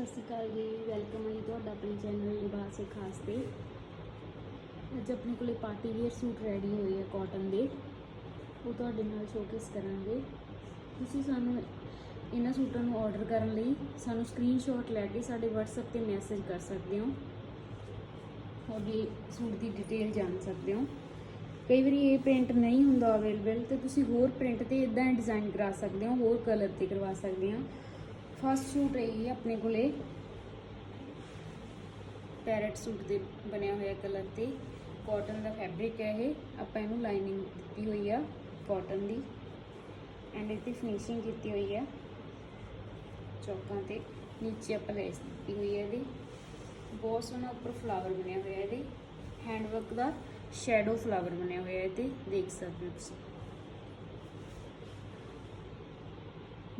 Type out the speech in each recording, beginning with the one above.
ਸਤਿ ਸ਼੍ਰੀ ਅਕਾਲ ਜੀ ਵੈਲਕਮ ਹੈ ਜੀ ਤੁਹਾਡਾ ਆਪਣੇ ਚੈਨਲ ਲਿਬਾਸ ਖਾਸ ਤੇ। ਅੱਜ ਆਪਣੇ ਕੋਲੇ ਪਾਰਟੀ ਵੇਅਰ ਸੂਟ ਰੈਡੀ ਹੋਏ ਆ ਕਾਟਨ ਦੇ। ਉਹ ਤੁਹਾਡੇ ਨਾਲ ਸ਼ੋਕੇਸ ਕਰਾਂਗੇ। ਤੁਸੀਂ ਸਾਨੂੰ ਇਹਨਾਂ ਸੂਟਾਂ ਨੂੰ ਆਰਡਰ ਕਰਨ ਲਈ ਸਾਨੂੰ ਸਕਰੀਨਸ਼ਾਟ ਲੈ ਕੇ ਸਾਡੇ WhatsApp ਤੇ ਮੈਸੇਜ ਕਰ ਸਕਦੇ ਹੋ। ਤੁਹਾਡੀ ਸੂਟ ਦੀ ਡਿਟੇਲ ਜਾਣ ਸਕਦੇ ਹੋ। ਕਈ ਵਾਰੀ ਇਹ ਪ੍ਰਿੰਟ ਨਹੀਂ ਹੁੰਦਾ ਅਵੇਲੇਬਲ ਤੇ ਤੁਸੀਂ ਹੋਰ ਪ੍ਰਿੰਟ ਤੇ ਇਦਾਂ ਡਿਜ਼ਾਈਨ ਕਰਾ ਸਕਦੇ ਹੋ, ਹੋਰ ਕਲਰ ਤੇ ਕਰਵਾ ਸਕਦੇ ਹੋ। ਫਸਟ ਸੂਟ ਇਹ ਹੈ ਆਪਣੇ ਕੋਲੇ। ਪੈਰਟ ਸੂਟ ਦੇ ਬਣਿਆ ਹੋਇਆ ਕਲਰ ਤੇ। ਕਾਟਨ ਦਾ ਫੈਬਰਿਕ ਹੈ ਇਹ। ਆਪਾਂ ਇਹਨੂੰ ਲਾਈਨਿੰਗ ਦਿੱਤੀ ਹੋਈ ਆ ਕਾਟਨ ਦੀ। ਐਂਡ ਇਹਦੀ ਫਿਨਿਸ਼ਿੰਗ ਕੀਤੀ ਹੋਈ ਆ। ਚੌਕਾਂ ਤੇ ਨੀਚੇ ਆਪਾਂ ਲੈਸ ਦਿੱਤੀ ਹੋਈ ਹੈ ਇਹਦੀ। ਬਹੁਤ ਸੋਹਣਾ ਉੱਪਰ ਫਲਾਵਰ ਬਣਿਆ ਹੋਇਆ ਇਹਦੇ। ਹੈਂਡਵਰਕ ਦਾ ਸ਼ੈਡੋ ਫਲਾਵਰ ਬਣਿਆ ਹੋਇਆ ਇਹਦੇ। ਦੇਖ ਸਕਦੇ ਹੋ ਤੁਸੀਂ।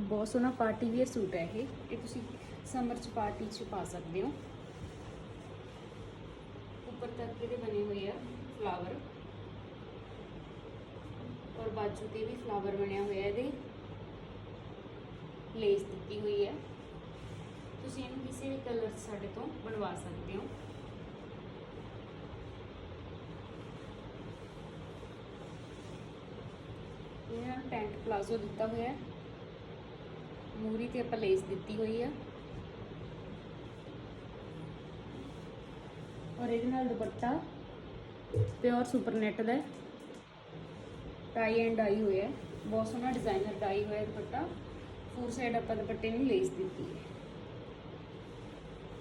ਬਹੁਤ ਸੋਹਣਾ ਪਾਰਟੀ ਵੇਅਰ ਸੂਟ ਹੈ ਇਹ ਇਹ ਤੁਸੀਂ ਸਮਰ ਚ ਪਾਰਟੀ ਚ ਪਾ ਸਕਦੇ ਹੋ। ਉੱਪਰ ਤੱਕ ਇਹਦੇ ਬਣੇ ਹੋਏ ਆ ਫਲਾਵਰ ਔਰ ਬਾਜੂ ਤੇ ਵੀ ਫਲਾਵਰ ਬਣਿਆ ਹੋਇਆ ਇਹਦੇ। ਲੇਸ ਦਿੱਤੀ ਹੋਈ ਹੈ। ਤੁਸੀਂ ਇਹਨੂੰ ਕਿਸੇ ਵੀ ਕਲਰ ਸਾਡੇ ਤੋਂ ਬਣਵਾ ਸਕਦੇ ਹੋ। ਇਹਨਾਂ ਨੂੰ ਪੈਂਟ ਪਲਾਜ਼ੋ ਦਿੱਤਾ ਹੋਇਆ ਹੈ। ਮੂਰੀ ਤੇ ਆਪਾਂ ਲੇਸ ਦਿੱਤੀ ਹੋਈ ਆ। ਔਰ ਇਹਦੇ ਨਾਲ ਦੁਪੱਟਾ ਪਿਓਰ ਸੁਪਰ ਨੈਟ ਦਾ ਟਾਈ ਐਂਡ ਡਾਈ ਹੋਇਆ। ਬਹੁਤ ਸੋਹਣਾ ਡਿਜ਼ਾਈਨਰ ਡਾਈ ਹੋਇਆ ਦੁਪੱਟਾ। ਫੋਰ ਸਾਈਡ ਆਪਾਂ ਦੁਪੱਟੇ ਨੂੰ ਲੇਸ ਦਿੱਤੀ ਹੈ।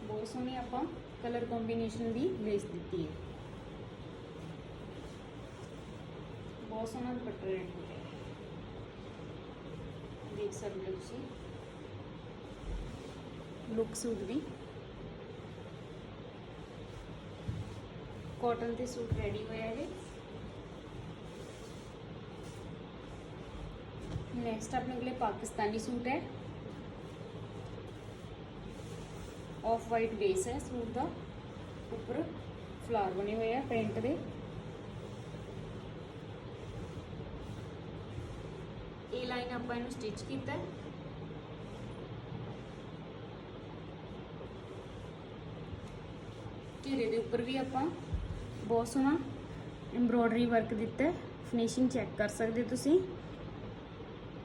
ਬਹੁਤ ਸੋਹਣੀ ਆਪਾਂ ਕਲਰ ਕੰਬੀਨੇਸ਼ਨ ਦੀ ਲੇਸ ਦਿੱਤੀ ਹੈ। ਬਹੁਤ ਸੋਹਣਾ ਦੁਪੱਟਾ ਰੈਡ ਹੋਇਆ ਦੇਖ ਸਕਦੇ ਹੋ ਤੁਸੀਂ। ਲੁੱਕ ਸੂਟ ਦੀ ਕਾਟਨ ਤੇ ਸੂਟ ਰੈਡੀ ਹੋਇਆ ਹੈ ਨੈਕਸਟ ਆਪਣੇ ਕੋਲੇ ਪਾਕਿਸਤਾਨੀ ਸੂਟ ਹੈ। ਆਫ ਵਾਈਟ ਬੇਸ ਹੈ ਸੂਟ ਦਾ। ਉੱਪਰ ਫਲਾਵਰ ਬਣੇ ਹੋਏ ਆ ਪ੍ਰਿੰਟ ਦੇ। ਇਹ ਲਾਈਨ ਆਪਾਂ ਇਹਨੂੰ ਸਟਿਚ ਕੀਤਾ ਘੇਰੇ ਦੇ ਉੱਪਰ ਵੀ ਆਪਾਂ ਬਹੁਤ ਸੋਹਣਾ ਐਮਬ੍ਰੋਇਡਰੀ ਵਰਕ ਦਿੱਤਾ ਫਿਨਿਸ਼ਿੰਗ ਚੈੱਕ ਕਰ ਸਕਦੇ ਤੁਸੀਂ।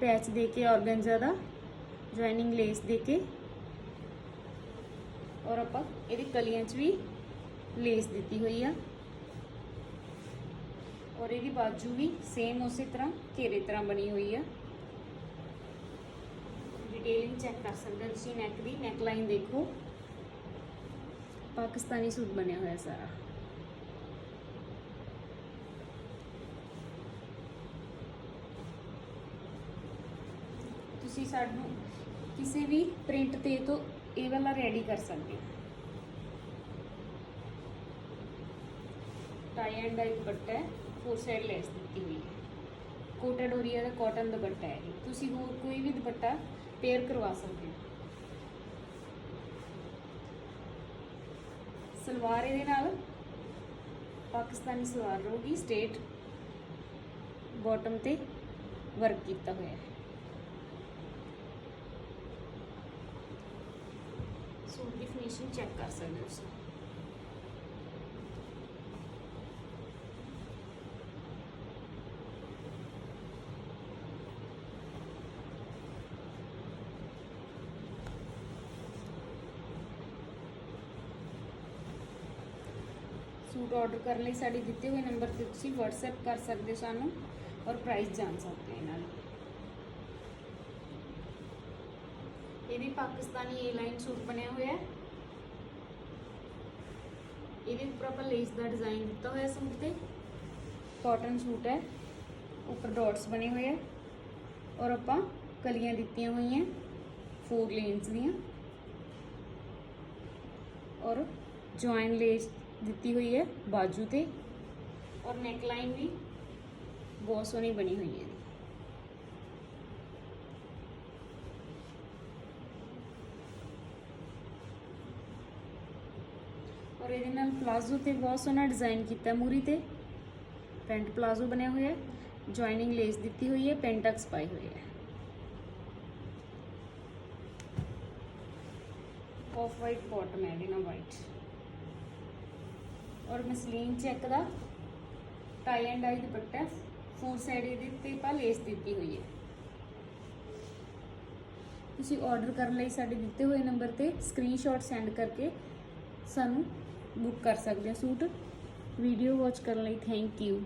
ਪੈਚ ਦੇ ਕੇ ਔਰਗੰਜ਼ਾ ਦਾ ਜੁਆਇਨਿੰਗ ਲੇਸ ਦੇ ਕੇ। ਔਰ ਆਪਾਂ ਇਹਦੀ ਕਲੀਆਂ 'ਚ ਵੀ ਲੇਸ ਦਿੱਤੀ ਹੋਈ ਆ। ਔਰ ਇਹਦੀ ਬਾਜੂ ਵੀ ਸੇਮ ਉਸੇ ਤਰ੍ਹਾਂ ਘੇਰੇ ਤਰ੍ਹਾਂ ਬਣੀ ਹੋਈ ਆ। ਡਿਟੇਲਿੰਗ ਚੈੱਕ ਕਰ ਸਕਦੇ ਹੋ ਤੁਸੀਂ ਨੈਕ ਦੀ ਨੈਕ ਲਾਈਨ ਦੇਖੋ। ਪਾਕਿਸਤਾਨੀ ਸੂਟ ਬਣਿਆ ਹੋਇਆ ਸਾਰਾ। ਤੁਸੀਂ ਸਾਨੂੰ ਕਿਸੇ ਵੀ ਪ੍ਰਿੰਟ ਤੇ ਤੋਂ ਇਹ ਵਾਲਾ ਰੈਡੀ ਕਰ ਸਕਦੇ ਹੋ। ਟਾਈ ਐਂਡ ਡਾਈ ਦੁਪੱਟਾ ਹੈ ਫੋਰ ਸਾਈਡ ਲੈਸ ਦਿੱਤੀ ਹੋਈ ਹੈ। ਕੋਟਾ ਡੋਰੀਆ ਦਾ ਕਾਟਨ ਦੁਪੱਟਾ ਹੈ ਇਹ। ਤੁਸੀਂ ਹੋਰ ਕੋਈ ਵੀ ਦੁਪੱਟਾ ਪੇਅਰ ਕਰਵਾ ਸਕਦੇ ਹੋ। ਸਲਵਾਰ ਇਹਦੇ ਨਾਲ ਪਾਕਿਸਤਾਨੀ ਸਲਵਾਰ ਰਹੂਗੀ, ਸਟੇਟ ਬਾਟਮ ਤੇ ਵਰਕ ਕੀਤਾ ਹੋਇਆ ਹੈ। ਸੂਟ ਦੀ ਫਿਨਿਸ਼ਿੰਗ ਚੈੱਕ ਕਰ ਸਕਦੇ ਹੋ ਤੁਸੀਂ। ਸੂਟ ਆਰਡਰ ਕਰਨ ਲਈ ਸਾਡੇ ਦਿੱਤੇ ਹੋਏ ਨੰਬਰ ਤੇ ਤੁਸੀਂ WhatsApp ਕਰ ਸਕਦੇ ਹੋ ਸਾਨੂੰ ਔਰ ਪ੍ਰਾਈਸ ਜਾਣ ਸਕਦੇ ਹੋ ਇਹਨਾਂ ਦਾ। ਇਹ ਵੀ ਪਾਕਿਸਤਾਨੀ ਏ ਲਾਈਨ ਸੂਟ ਬਣਿਆ ਹੋਇਆ ਹੈ। ਇਹਦੇ ਉੱਪਰ ਆਪਾਂ ਲੇਸ ਦਾ ਡਿਜ਼ਾਈਨ ਦਿੱਤਾ ਹੋਇਆ ਸੂਟ ਤੇ। ਕਾਟਨ ਸੂਟ ਹੈ। ਉੱਪਰ ਡਾਟਸ ਬਣੇ ਹੋਏ ਆ ਔਰ ਆਪਾਂ ਕਲੀਆਂ ਦਿੱਤੀਆਂ ਹੋਈਆਂ ਫੋਰ ਲੇਨਸ ਦੀਆਂ। ਔਰ ਜੁਆਇਨ ਲੇਸ ਦਿੱਤੀ ਹੋਈ ਹੈ ਬਾਜੂ ਤੇ ਔਰ ਨੈਕ ਲਾਈਨ ਵੀ ਬਹੁਤ ਸੋਹਣੀ ਬਣੀ ਹੋਈ ਹੈ। ਇਹਦੀ ਔਰ ਇਹਦੇ ਨਾਲ ਪਲਾਜ਼ੋ ਤੇ ਬਹੁਤ ਸੋਹਣਾ ਡਿਜ਼ਾਈਨ ਕੀਤਾ ਹੈ ਮੂਰੀ ਤੇ। ਪੈਂਟ ਪਲਾਜ਼ੋ ਬਣਿਆ ਹੋਇਆ ਹੈ ਜੁਆਇਨਿੰਗ ਲੇਸ ਦਿੱਤੀ ਹੋਈ ਹੈ ਪੈਂਟਕਸ ਪਾਈ ਹੋਈ ਹੈ। ਆਫ ਵਾਈਟ ਬਾਟਮ ਹੈ, ਇਹਦੇ ਨਾਲ ਵਾਈਟ ਔਰ muslin check the tie and dye dupatta four side ਇਹਦੇ ਤੇ ਪਾ ਲੇਸ ਦਿੱਤੀ ਹੋਈ ਹੈ। ਤੁਸੀਂ ਆਰਡਰ ਕਰਨ ਲਈ ਸਾਡੇ ਦਿੱਤੇ ਹੋਏ ਨੰਬਰ ਤੇ ਸਕਰੀਨਸ਼ਾਟ ਸੈਂਡ ਕਰਕੇ ਸਾਨੂੰ ਬੁੱਕ ਕਰ ਸਕਦੇ ਹੋ ਸੂਟ। ਵੀਡੀਓ ਵਾਚ ਕਰਨ ਲਈ ਥੈਂਕ ਯੂ